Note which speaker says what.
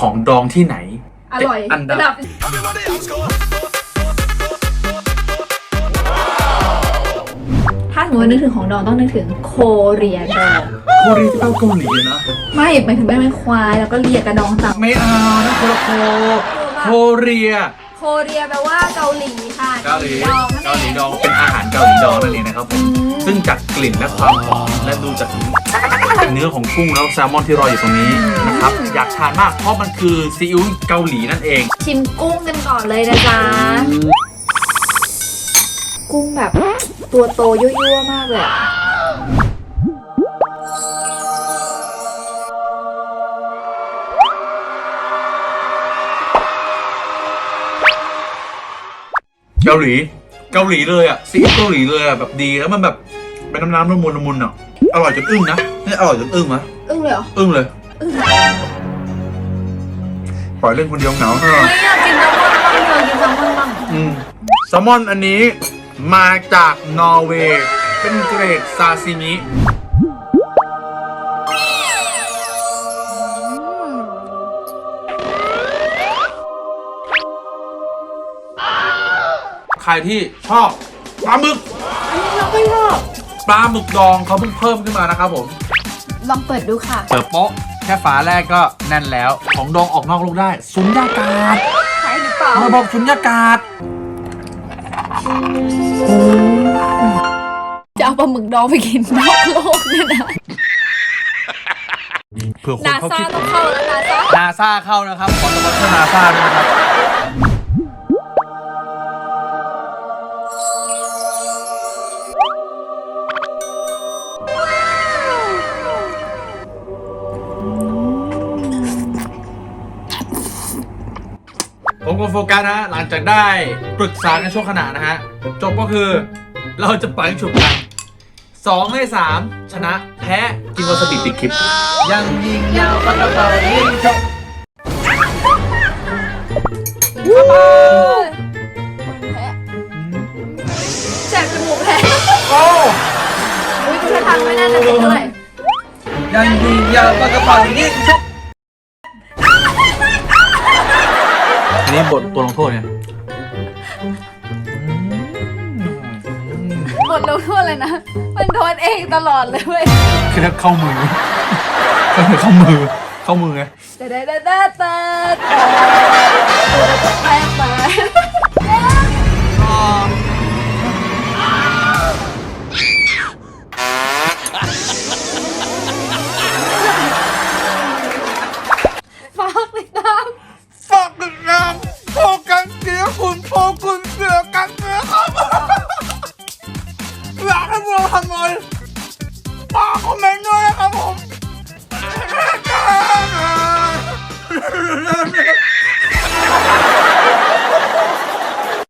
Speaker 1: ของดองที่ไหน
Speaker 2: อร่อย
Speaker 1: อันดับ
Speaker 2: ระดับถ้าสมมติว่านึกถึงของดองต้องนึกถึงโคเรียดอง
Speaker 1: โคเรียที่แปลว่าเกาหลีนะ
Speaker 2: ไม่หมายถึงไม่ไม่ควายแล้วก็เรียกระดองตับ
Speaker 1: ไม่เอานะคนละโคโคเรีย
Speaker 2: โคเรียแปลว่าเกาหลีค่ะ
Speaker 1: เกาหลี
Speaker 2: ดองนั่น
Speaker 1: เกาหลี
Speaker 2: เอง
Speaker 1: ดองเป็นอาหารเกาหลีดองนั่นเองนะครับผมซึ่งจากกลิ่นและความหอมและดูจากเนื้อของกุ้งแล้วแซลมอนที่รออยู่ตรงนี้นะครับอยากทานมากเพราะมันคือซีอิ๊วเกาหลีนั่นเอง
Speaker 2: ชิมกุ้งกันก่อนเลยนะจ๊ะกุ้งแบบตัวโตยั่วๆมากเลย
Speaker 1: กาหลี เกาหลีเลยอะซีอิ๊วเกาหลีเลยอะแบบดีแล้วมันแบบเป็นน้ำน้ำละมุนละมุนอะอร่อยจนอึ้งนะนี่อร่อยจนอึ้งนะ
Speaker 2: อึ้งเลยเหรอ
Speaker 1: อึ้งเลยปล่อยเล่นคนเดียวเหงาเออ
Speaker 2: ไม่อยากกินแซลมอนบ้างเลยกินแซลมอนบ้าง
Speaker 1: อืมแซลมอนอันนี้มาจากนอร์เวย์เป็นเกรดซาซิมิ ใครที่ชอบปลาหมึก
Speaker 2: อันนี้เราไม่ชอบ
Speaker 1: ปลาหมึกดองเขาเพิ่งเพิ่มขึ้นมานะครับผม
Speaker 2: ลองเปิดดูค่ะ
Speaker 1: เปิดโป๊ะแค่ฝาแรกก็แน่นแล้ว ของดองออกนอกลูกได้ สุญญากาศ
Speaker 2: ใช่หรือเปล่า
Speaker 1: ระบบสุญญากาศ
Speaker 2: จะเอาปลาหมึกดองไปกินนอกโลกเนี่ยนะ
Speaker 1: เผื่อคน
Speaker 2: นา
Speaker 1: เขา
Speaker 2: ซา
Speaker 1: คิด
Speaker 2: ต้องเข้าแล้วนาซา
Speaker 1: นาซาเข้านะครับ ขอสปอนเซอร์นาซาด้วยนะครับ กับโฟกัสนะฮะหลังจากได้ปรึกษากันช่วงขณะนะฮะจบก็คือเราจะไปฉุบกันสองในสามชนะแพ้กินวาซาบิติดคลิป ยังยิงยาวปากกระป๋ายิงจบ
Speaker 2: แพ้แสบจมูกแพ้
Speaker 1: โอ้
Speaker 2: อุ้ยดูท่าทางไม่น่าจะติดเท่าไหร่
Speaker 1: ยังยิงยาวปากกระป๋ายิงจบ อันนี้บทตัวลงโทษเนี่ย
Speaker 2: บทลงโทษเลยนะ มันโดนเองตลอดเลยเว้ย
Speaker 1: คือเข้ามือเข้ามือ เข้ามือไง
Speaker 2: เดดเดดเดดเดดแพ้ไป
Speaker 1: Hammer! Warum mein neuer Raum?